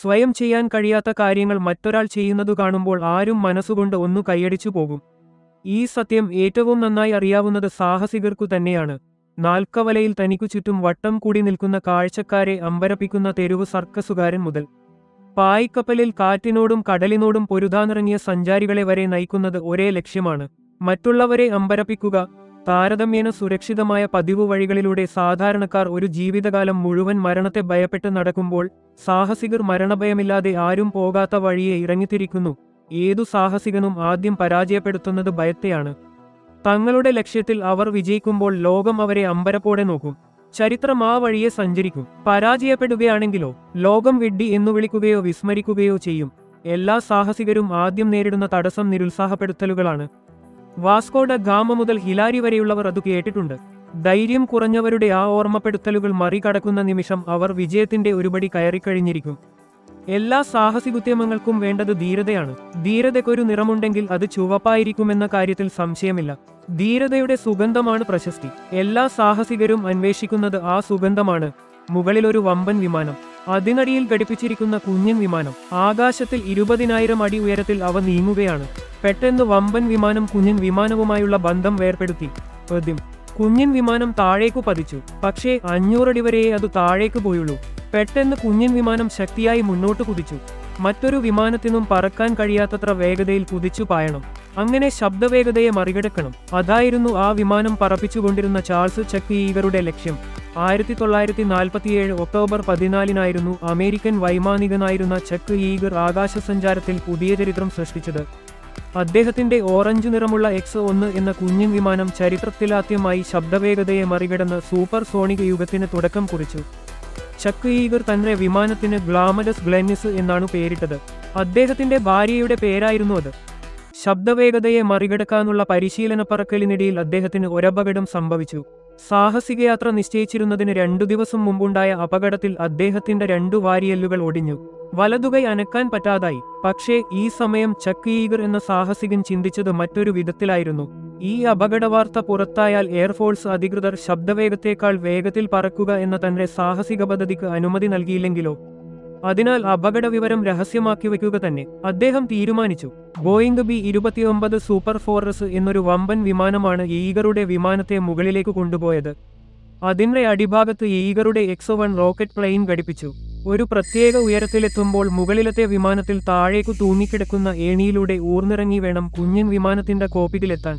സ്വയം ചെയ്യാൻ കഴിയാത്ത കാര്യങ്ങൾ മറ്റൊരാൾ ചെയ്യുന്നതു കാണുമ്പോൾ ആരും മനസ്സുകൊണ്ട് ഒന്നു കൈയടിച്ചു പോകും. ഈ സത്യം ഏറ്റവും നന്നായി അറിയാവുന്നത് സാഹസികർക്കു തന്നെയാണ്. നാൽക്കവലയിൽ തനിക്കു ചുറ്റും വട്ടം കൂടി നിൽക്കുന്ന കാഴ്ചക്കാരെ അമ്പരപ്പിക്കുന്ന തെരുവ് സർക്കസുകാരൻ മുതൽ. പായ്ക്കപ്പലിൽ കാറ്റിനോടും കടലിനോടും പൊരുതാനിറങ്ങിയ സഞ്ചാരികളെ വരെ നയിക്കുന്നത് ഒരേ ലക്ഷ്യമാണ്. മറ്റുള്ളവരെ അമ്പരപ്പിക്കുക താരതമ്യേന സുരക്ഷിതമായ പതിവ് വഴികളിലൂടെ സാധാരണക്കാർ ഒരു ജീവിതകാലം മുഴുവൻ മരണത്തെ ഭയപ്പെട്ട് നടക്കുമ്പോൾ സാഹസികർ മരണഭയമില്ലാതെ ആരും പോകാത്ത വഴിയെ ഇറങ്ങിത്തിരിക്കുന്നു. ഏതു സാഹസികനും ആദ്യം പരാജയപ്പെടുത്തുന്നത് ഭയത്തെയാണ്. തങ്ങളുടെ ലക്ഷ്യത്തിൽ അവർ വിജയിക്കുമ്പോൾ ലോകം അവരെ അമ്പരപ്പോടെ നോക്കും. ചരിത്രം ആ വഴിയെ സഞ്ചരിക്കും. പരാജയപ്പെടുകയാണെങ്കിലോ ലോകം വിഡ്ഢി എന്നു വിളിക്കുകയോ വിസ്മരിക്കുകയോ ചെയ്യും. എല്ലാ സാഹസികരും ആദ്യം നേരിടുന്ന തടസ്സം നിരുത്സാഹപ്പെടുത്തലുകളാണ്. വാസ്കോഡ ഗാമ മുതൽ ഹിലാരി വരെയുള്ളവർ അത് കേട്ടിട്ടുണ്ട്. ധൈര്യം കുറഞ്ഞവരുടെ ആ ഓർമ്മപ്പെടുത്തലുകൾ മറികടക്കുന്ന നിമിഷം അവർ വിജയത്തിന്റെ ഒരുപടി കയറിക്കഴിഞ്ഞിരിക്കും. എല്ലാ സാഹസികുദ്യമങ്ങൾക്കും വേണ്ടത് ധീരതയാണ്. ധീരതയ്ക്കൊരു നിറമുണ്ടെങ്കിൽ അത് ചുവപ്പായിരിക്കുമെന്ന കാര്യത്തിൽ സംശയമില്ല. ധീരതയുടെ സുഗന്ധമാണ് പ്രശസ്തി. എല്ലാ സാഹസികരും അന്വേഷിക്കുന്നത് ആ സുഗന്ധമാണ്. മുകളിലൊരു വമ്പൻ വിമാനം. അതിനടിയിൽ ഘടിപ്പിച്ചിരിക്കുന്ന കുഞ്ഞൻ വിമാനം ആകാശത്തിൽ ഇരുപതിനായിരം അടി ഉയരത്തിൽ അവ നീങ്ങുകയാണ്. പെട്ടെന്ന് വമ്പൻ വിമാനം കുഞ്ഞൻ വിമാനവുമായുള്ള ബന്ധം വേർപ്പെടുത്തി. പദ്യം. കുഞ്ഞൻ വിമാനം താഴേക്കു പതിച്ചു. പക്ഷേ അഞ്ഞൂറടി വരെയേ അത് താഴേക്ക് പോയുള്ളൂ. പെട്ടെന്ന് കുഞ്ഞൻ വിമാനം ശക്തിയായി മുന്നോട്ട് കുതിച്ചു. മറ്റൊരു വിമാനത്തിനും പറക്കാൻ കഴിയാത്തത്ര വേഗതയിൽ കുതിച്ചു പായണം. അങ്ങനെ ശബ്ദവേഗതയെ മറികടക്കണം. അതായിരുന്നു ആ വിമാനം പറപ്പിച്ചുകൊണ്ടിരുന്ന ചാൾസ് ചക്ക് ഇവരുടെ ലക്ഷ്യം. ആയിരത്തി തൊള്ളായിരത്തി നാൽപ്പത്തിയേഴ് ഒക്ടോബർ പതിനാലിനായിരുന്നു അമേരിക്കൻ വൈമാനികനായിരുന്ന ചെക്ക് ഈഗർ ആകാശസഞ്ചാരത്തിൽ പുതിയ ചരിത്രം സൃഷ്ടിച്ചത്. അദ്ദേഹത്തിന്റെ ഓറഞ്ച് നിറമുള്ള എക്സ് ഒന്ന് എന്ന കുഞ്ഞൻ വിമാനം ചരിത്രത്തിലാദ്യമായി ശബ്ദവേഗതയെ മറികടന്ന് സൂപ്പർ സോണിക് യുഗത്തിന് തുടക്കം കുറിച്ചു. ചക്ക് ഈഗർ തന്റെ വിമാനത്തിന് ഗ്ലാമരസ് ഗ്ലെന്നിസ് എന്നാണ് പേരിട്ടത്. അദ്ദേഹത്തിന്റെ ഭാര്യയുടെ പേരായിരുന്നു അത്. ശബ്ദവേഗതയെ മറികടക്കാനുള്ള പരിശീലന പറക്കലിനിടയിൽ അദ്ദേഹത്തിന് ഒരപകടം സംഭവിച്ചു. സാഹസികയാത്ര നിശ്ചയിച്ചിരുന്നതിന് രണ്ടു ദിവസം മുമ്പുണ്ടായ അപകടത്തിൽ അദ്ദേഹത്തിന്റെ രണ്ടു വാരിയല്ലുകൾ ഒടിഞ്ഞു. വലതുകൈ അനക്കാൻ പറ്റാതായി. പക്ഷേ ഈ സമയം ചക്ക് ഈഗർ എന്ന സാഹസികൻ ചിന്തിച്ചത് മറ്റൊരു വിധത്തിലായിരുന്നു. ഈ അപകടവാർത്ത പുറത്തായാൽ എയർഫോഴ്സ് അധികൃതർ ശബ്ദവേഗത്തേക്കാൾ വേഗത്തിൽ പറക്കുക എന്ന തന്റെ സാഹസിക പദ്ധതിക്ക് അനുമതി നൽകിയില്ലെങ്കിലോ? അതിനാൽ അപകട വിവരം രഹസ്യമാക്കി വയ്ക്കുക തന്നെ. അദ്ദേഹം തീരുമാനിച്ചു. ബോയിംഗ് ബി ഇരുപത്തിയൊമ്പത് സൂപ്പർ ഫോറസ് എന്നൊരു വമ്പൻ വിമാനമാണ് ഈഗറുടെ വിമാനത്തെ മുകളിലേക്ക് കൊണ്ടുപോയത്. അതിന്റെ അടിഭാഗത്ത് ഈഗറുടെ എക്സോ വൺ റോക്കറ്റ് പ്ലെയിൻ ഘടിപ്പിച്ചു. ഒരു പ്രത്യേക ഉയരത്തിലെത്തുമ്പോൾ മുകളിലത്തെ വിമാനത്തിൽ താഴേക്കു തൂങ്ങിക്കിടക്കുന്ന ഏണിയിലൂടെ ഊർന്നിറങ്ങി വേണം കുഞ്ഞൻ വിമാനത്തിന്റെ കോപ്പിറ്റിലെത്താൻ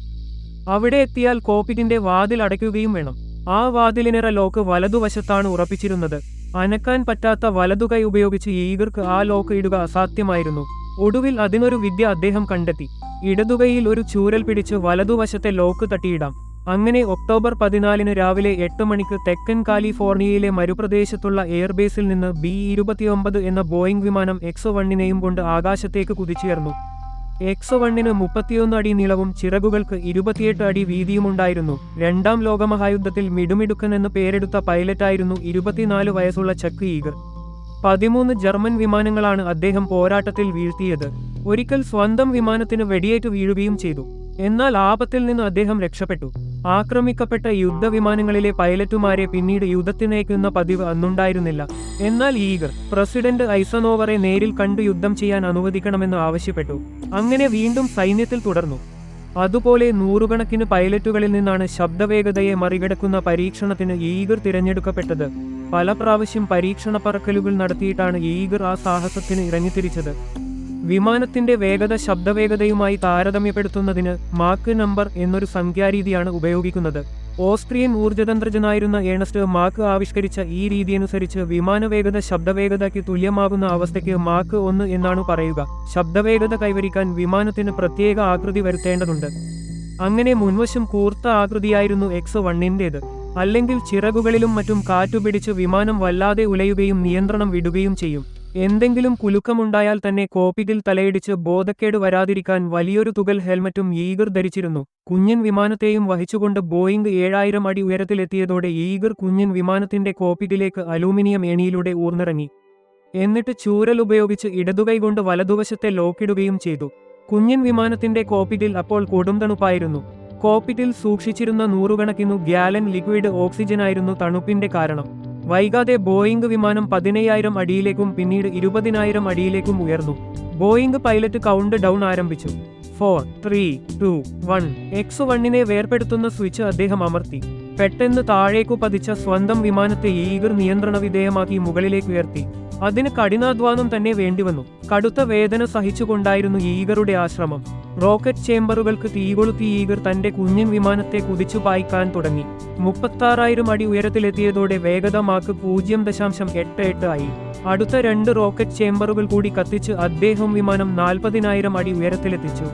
അവിടെ എത്തിയാൽ കോപ്പിറ്റിന്റെ വാതിൽ അടയ്ക്കുകയും വേണം. ആ വാതിലിനിറ ലോക്ക് വലതുവശത്താണ് ഉറപ്പിച്ചിരുന്നത്. അനക്കാൻ പറ്റാത്ത വലതുകൈ ഉപയോഗിച്ച് ഈഗർക്ക് ആ ലോക്ക് ഇടുക അസാധ്യമായിരുന്നു. ഒടുവിൽ അതിനൊരു വിദ്യ അദ്ദേഹം കണ്ടെത്തി. ഇടതുകൈയിൽ ഒരു ചൂരൽ പിടിച്ച് വലതുവശത്തെ ലോക്ക് തട്ടിയിടാം. അങ്ങനെ ഒക്ടോബർ പതിനാലിന് രാവിലെ എട്ട് മണിക്ക് തെക്കൻ കാലിഫോർണിയയിലെ മരുപ്രദേശത്തുള്ള എയർബേസിൽ നിന്ന് ബി ഇരുപത്തിയൊമ്പത് എന്ന ബോയിംഗ് വിമാനം എക്സോ വണ്ണിനെയും കൊണ്ട് ആകാശത്തേക്ക് കുതിച്ചുയർന്നു. എക്സോ വണ്ണിന് മുപ്പത്തിയൊന്ന് അടി നീളവും ചിറകുകൾക്ക് ഇരുപത്തിയെട്ട് അടി വീതിയുമുണ്ടായിരുന്നു. രണ്ടാം ലോകമഹായുദ്ധത്തിൽ മിടുമിടുക്കൻ എന്ന് പേരെടുത്ത പൈലറ്റായിരുന്നു ഇരുപത്തിനാല് വയസ്സുള്ള ചക്ക് ഈഗർ. പതിമൂന്ന് ജർമ്മൻ വിമാനങ്ങളാണ് അദ്ദേഹം പോരാട്ടത്തിൽ വീഴ്ത്തിയത്. ഒരിക്കൽ സ്വന്തം വിമാനത്തിന് വെടിയേറ്റ് വീഴുകയും ചെയ്തു. എന്നാൽ ആപത്തിൽ നിന്ന് അദ്ദേഹം രക്ഷപ്പെട്ടു. ആക്രമിക്കപ്പെട്ട യുദ്ധവിമാനങ്ങളിലെ പൈലറ്റുമാരെ പിന്നീട് യുദ്ധത്തിനേക്കുന്ന പതിവ് അന്നുണ്ടായിരുന്നില്ല. എന്നാൽ ഈഗർ പ്രസിഡന്റ് ഐസനോവറെ നേരിൽ കണ്ടു യുദ്ധം ചെയ്യാൻ അനുവദിക്കണമെന്ന് ആവശ്യപ്പെട്ടു. അങ്ങനെ വീണ്ടും സൈന്യത്തിൽ തുടർന്നു. അതുപോലെ നൂറുകണക്കിന് പൈലറ്റുകളിൽ നിന്നാണ് ശബ്ദവേഗതയെ മറികടക്കുന്ന പരീക്ഷണത്തിന് ഈഗർ തിരഞ്ഞെടുക്കപ്പെട്ടത്. പല പ്രാവശ്യം പരീക്ഷണ പറക്കലുകൾ നടത്തിയിട്ടാണ് ഈഗർ ആ സാഹസത്തിന് ഇറങ്ങിത്തിരിച്ചത്. വിമാനത്തിന്റെ വേഗത ശബ്ദവേഗതയുമായി താരതമ്യപ്പെടുത്തുന്നതിന് മാക്ക് നമ്പർ എന്നൊരു സംഖ്യാരീതിയാണ് ഉപയോഗിക്കുന്നത്. ഓസ്ട്രിയൻ ഊർജതന്ത്രജ്ഞനായിരുന്ന ഏണസ്റ്റ് മാക്ക് ആവിഷ്കരിച്ച ഈ രീതിയനുസരിച്ച് വിമാനവേഗത ശബ്ദവേഗതയ്ക്ക് തുല്യമാകുന്ന അവസ്ഥയ്ക്ക് മാക്ക് ഒന്ന് എന്നാണ് പറയുക. ശബ്ദവേഗത കൈവരിക്കാൻ വിമാനത്തിന് പ്രത്യേക ആകൃതി വരുത്തേണ്ടതുണ്ട്. അങ്ങനെ മുൻവശം കൂർത്ത ആകൃതിയായിരുന്നു എക്സ് വണ്ണിന്റേത് അല്ലെങ്കിൽ ചിറകുകളിലും മറ്റും കാറ്റുപിടിച്ച് വിമാനം വല്ലാതെ ഉലയുകയും നിയന്ത്രണം വിടുകയും ചെയ്യും. എന്തെങ്കിലും കുലുക്കമുണ്ടായാൽ തന്നെ കോപ്പിറ്റിൽ തലയിടിച്ച് ബോധക്കേട് വരാതിരിക്കാൻ വലിയൊരു തുകൽ ഹെൽമറ്റും ഈഗർ ധരിച്ചിരുന്നു. കുഞ്ഞൻ വിമാനത്തെയും വഹിച്ചുകൊണ്ട് ബോയിംഗ് ഏഴായിരം അടി ഉയരത്തിലെത്തിയതോടെ ഈഗർ കുഞ്ഞൻ വിമാനത്തിന്റെ കോപ്പിറ്റിലേക്ക് അലൂമിനിയം ഏണിയിലൂടെ ഊർന്നിറങ്ങി. എന്നിട്ട് ചൂരൽ ഉപയോഗിച്ച് ഇടതുകൈ കൊണ്ട് വലതുവശത്തെ ലോക്കിടുകയും ചെയ്തു. കുഞ്ഞൻ വിമാനത്തിന്റെ കോപ്പിറ്റിൽ അപ്പോൾ കൊടുംതണുപ്പായിരുന്നു കോപ്പിറ്റിൽ സൂക്ഷിച്ചിരുന്ന നൂറുകണക്കിനു ഗ്യാലൻ ലിക്വിഡ് ഓക്സിജനായിരുന്നു തണുപ്പിന്റെ കാരണം. വൈകാതെ ബോയിംഗ് വിമാനം പതിനയ്യായിരം അടിയിലേക്കും പിന്നീട് ഇരുപതിനായിരം അടിയിലേക്കും ഉയർന്നു. ബോയിംഗ് പൈലറ്റ് കൗണ്ട് ഡൗൺ ആരംഭിച്ചു. Four three two one X വണ്ണിനെ വേർപെടുത്തുന്ന സ്വിച്ച് അദ്ദേഹം അമർത്തി. പെട്ടെന്ന് താഴേക്കു പതിച്ച സ്വന്തം വിമാനത്തെ ഈഗർ നിയന്ത്രണ വിധേയമാക്കി മുകളിലേക്ക് ഉയർത്തി. അതിന് കഠിനാധ്വാനം തന്നെ വേണ്ടിവന്നു. കടുത്ത വേദന സഹിച്ചുകൊണ്ടായിരുന്നു ഈഗറുടെ ആശ്രമം. റോക്കറ്റ് ചേംബറുകൾക്ക് തീകൊളുത്തി ഈഗർ തന്റെ കുഞ്ഞിൻ വിമാനത്തെ കുതിച്ചു പായിക്കാൻ തുടങ്ങി. മുപ്പത്താറായിരം അടി ഉയരത്തിലെത്തിയതോടെ വേഗത മാക്ക് പൂജ്യം ദശാംശം എട്ട് എട്ട് ആയി. അടുത്ത രണ്ട് റോക്കറ്റ് ചേമ്പറുകൾ കൂടി കത്തിച്ച് അദ്ദേഹം വിമാനം നാൽപ്പതിനായിരം അടി ഉയരത്തിലെത്തിച്ചു.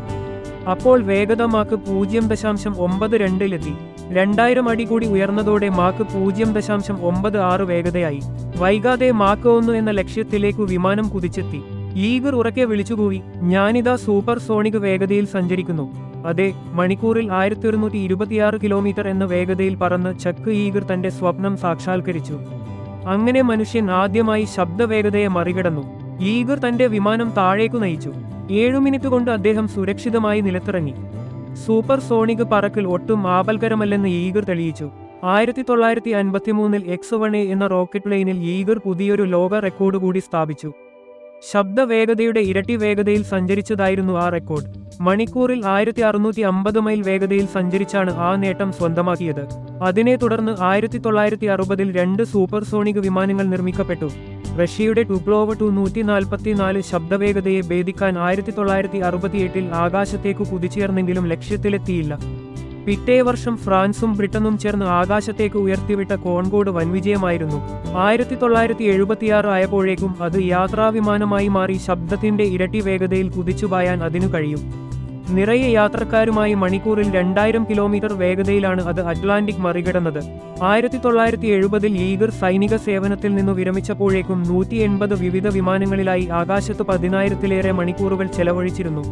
അപ്പോൾ വേഗത മാക്ക് പൂജ്യം ദശാംശം ഒമ്പത് രണ്ടിലെത്തി. രണ്ടായിരം അടി കൂടി ഉയർന്നതോടെ മാക്ക് പൂജ്യം ദശാംശം ഒമ്പത് ആറ് വേഗതയായി. വൈകാതെ മാക്ക് ഒന്ന് എന്ന ലക്ഷ്യത്തിലേക്കു വിമാനം കുതിച്ചെത്തി. ഈഗർ ഉറക്കെ വിളിച്ചുകൂവി. ഞാനിതാ സൂപ്പർ സോണിക് വേഗതയിൽ സഞ്ചരിക്കുന്നു. അതെ മണിക്കൂറിൽ ആയിരത്തി ഒരുന്നൂറ്റി ഇരുപത്തിയാറ് കിലോമീറ്റർ എന്ന വേഗതയിൽ പറന്ന് ചക്ക് ഈഗർ തന്റെ സ്വപ്നം സാക്ഷാത്കരിച്ചു. അങ്ങനെ മനുഷ്യൻ ആദ്യമായി ശബ്ദവേഗതയെ മറികടന്നു. ഈഗർ തന്റെ വിമാനം താഴേക്കു നയിച്ചു. ഏഴു മിനിറ്റ് കൊണ്ട് അദ്ദേഹം സുരക്ഷിതമായി നിലത്തിറങ്ങി. സൂപ്പർ സോണിക് പറക്കൽ ഒട്ടും ആപൽക്കരമല്ലെന്ന് ഈഗർ തെളിയിച്ചു. ആയിരത്തി തൊള്ളായിരത്തി അൻപത്തിമൂന്നിൽ എക്സ് വൺ എന്ന റോക്കറ്റ് പ്ലെയിനിൽ ഈഗർ പുതിയൊരു ലോക റെക്കോർഡ് കൂടി സ്ഥാപിച്ചു. ശബ്ദവേഗതയുടെ ഇരട്ടി വേഗതയിൽ സഞ്ചരിച്ചതായിരുന്നു ആ റെക്കോർഡ്. മണിക്കൂറിൽ ആയിരത്തി അറുന്നൂറ്റി അമ്പത് മൈൽ വേഗതയിൽ സഞ്ചരിച്ചാണ് ആ നേട്ടം സ്വന്തമാക്കിയത്. അതിനെ തുടർന്ന് ആയിരത്തി തൊള്ളായിരത്തി അറുപതിൽ രണ്ട് സൂപ്പർസോണിക് വിമാനങ്ങൾ നിർമ്മിക്കപ്പെട്ടു. റഷ്യയുടെ ടുപ്ലോവ ടു നൂറ്റി നാൽപ്പത്തിനാല് ശബ്ദവേഗതയെ ഭേദിക്കാൻ ആയിരത്തി തൊള്ളായിരത്തി അറുപത്തിയെട്ടിൽ ആകാശത്തേക്ക് കുതിച്ചുയർന്നെങ്കിലും ലക്ഷ്യത്തിലെത്തിയില്ല. പിറ്റേ വർഷം ഫ്രാൻസും ബ്രിട്ടനും ചേർന്ന് ആകാശത്തേക്ക് ഉയർത്തിവിട്ട കോൺകോഡ് വൻവിജയമായിരുന്നു ആയിരത്തി തൊള്ളായിരത്തി എഴുപത്തിയാറ് ആയപ്പോഴേക്കും അത് യാത്രാവിമാനമായി മാറി ശബ്ദത്തിന്റെ ഇരട്ടി വേഗതയിൽ കുതിച്ചുപായാൻ അതിനു കഴിയും. നിറയെ യാത്രക്കാരുമായി മണിക്കൂറിൽ രണ്ടായിരം കിലോമീറ്റർ വേഗതയിലാണ് അത് അറ്റ്ലാന്റിക് മറികടന്നത്. ആയിരത്തി തൊള്ളായിരത്തി എഴുപതിൽ ഈഗർ സൈനിക സേവനത്തിൽ നിന്നു വിരമിച്ചപ്പോഴേക്കും നൂറ്റി എൺപത് വിവിധ വിമാനങ്ങളിലായി ആകാശത്ത് പതിനായിരത്തിലേറെ മണിക്കൂറുകൾ ചെലവഴിച്ചിരുന്നു.